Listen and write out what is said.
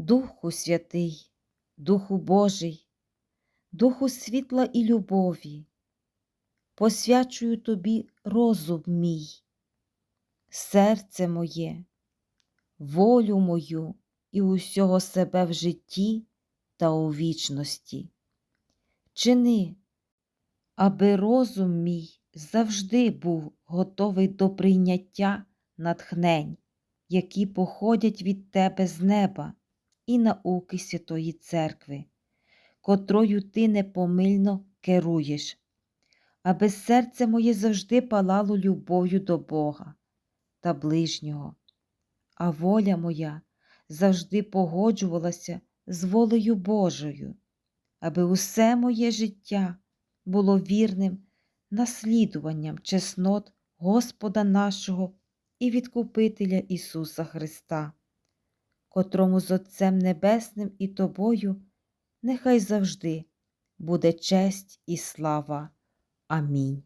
Духу Святий, Духу Божий, Духу світла і любові, посвячую тобі розум мій, серце моє, волю мою і усього себе в житті та у вічності. Чини, аби розум мій завжди був готовий до прийняття натхнень, які походять від тебе з неба і науки Святої Церкви, котрою ти непомильно керуєш, аби серце моє завжди палало любов'ю до Бога та ближнього, а воля моя завжди погоджувалася з волею Божою, аби усе моє життя було вірним наслідуванням чеснот Господа нашого і Відкупителя Ісуса Христа, котрому з Отцем Небесним і Тобою нехай завжди буде честь і слава. Амінь.